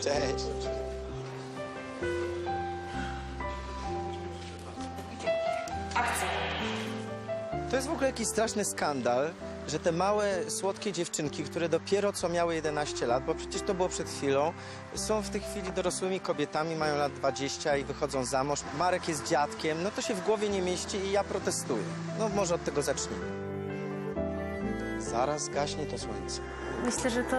Cześć. To jest w ogóle jakiś straszny skandal, że te małe, słodkie dziewczynki, które dopiero co miały 11 lat, bo przecież to było przed chwilą, są w tej chwili dorosłymi kobietami, mają lat 20 i wychodzą za mąż. Marek jest dziadkiem, no to się w głowie nie mieści i ja protestuję. No może od tego zacznijmy. Zaraz gaśnie to słońce. Myślę, że to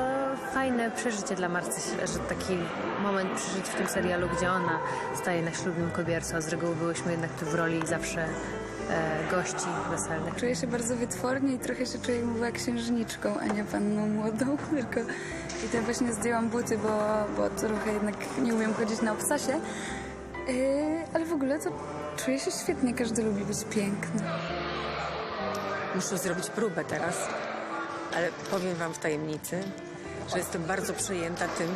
fajne przeżycie dla Marcy, że taki moment przeżyć w tym serialu, gdzie ona staje na ślubnym kobiercu, a z reguły byłyśmy jednak tu w roli zawsze e, gości weselnych. Czuję się bardzo wytwornie i trochę się czuję jakbym była księżniczką, a nie panną młodą. Tylko i to właśnie zdjęłam buty, bo, bo trochę jednak nie umiem chodzić na obcasie. Yy, ale w ogóle to czuję się świetnie, każdy lubi być piękny. Muszę zrobić próbę teraz, ale powiem wam w tajemnicy, że jestem bardzo przejęta tym,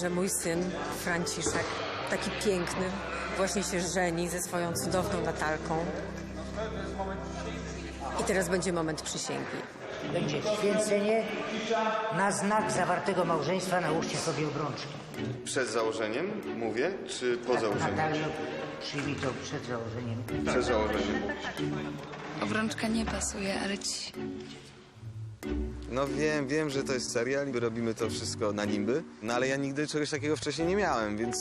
że mój syn Franciszek, taki piękny, właśnie się żeni ze swoją cudowną Natalką. I teraz będzie moment przysięgi. Będzie święcenie. Na znak zawartego małżeństwa nałóżcie sobie obrączki. Przed założeniem mówię, czy po założeniu? Natalio, przyjmij to przed założeniem. Przed założeniem. Obrączka nie pasuje, ale ci... No wiem, wiem, że to jest serial i robimy to wszystko na nimby, no ale ja nigdy czegoś takiego wcześniej nie miałem, więc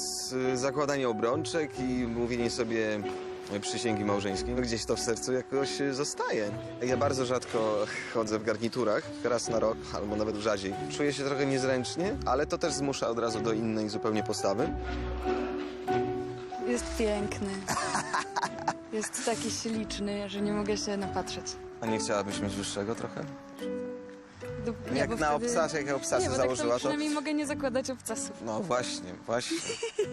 y, zakładanie obrączek i mówienie sobie przysięgi małżeńskiej, no gdzieś to w sercu jakoś y, zostaje. Ja bardzo rzadko chodzę w garniturach, raz na rok, albo nawet rzadziej. Czuję się trochę niezręcznie, ale to też zmusza od razu do innej zupełnie postawy. Jest piękny. Jest taki śliczny, że nie mogę się napatrzeć. A nie chciałabyś mieć wyższego trochę? Jak bo na obcasie, jak obcasy nie, bo tak założyła, to to- przynajmniej mogę nie zakładać obcasów. No właśnie, właśnie.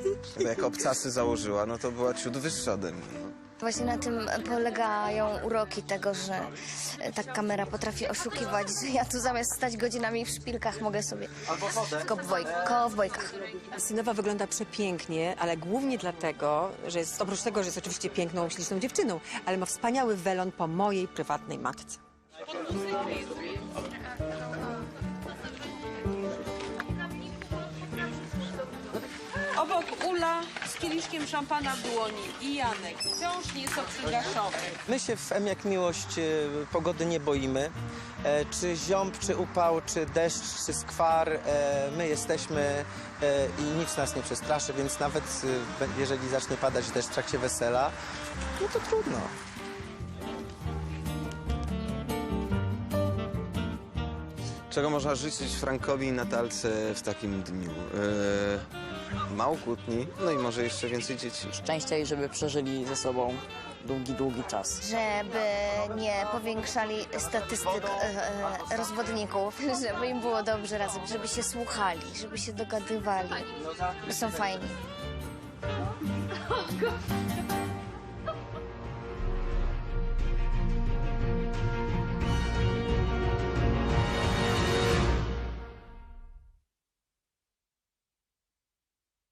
Jak obcasy założyła, no to była ciut wyższa ode mnie. No. Właśnie na tym polegają uroki tego, że ta kamera potrafi oszukiwać, że ja tu zamiast stać godzinami w szpilkach mogę sobie w kowboj, kowbojkach. Synowa wygląda przepięknie, ale głównie dlatego, że jest, oprócz tego, że jest oczywiście piękną, śliczną dziewczyną, ale ma wspaniały welon po mojej prywatnej matce. Obok Ula z kieliszkiem szampana w dłoni i Janek, wciąż nieco przygaszony. My się w M jak miłość e, pogody nie boimy. E, Czy ziąb, czy upał, czy deszcz, czy skwar, e, my jesteśmy e, i nic nas nie przestraszy, więc nawet be- jeżeli zacznie padać deszcz w trakcie wesela, no to trudno. Czego można życzyć Frankowi i Natalce w takim dniu? Eee, mało kłótni, no i może jeszcze więcej dzieci. szczęścia i żeby przeżyli ze sobą długi, długi czas. Żeby nie powiększali statystyk e, e, rozwodników, żeby im było dobrze razem, żeby się słuchali, żeby się dogadywali, bo są fajni.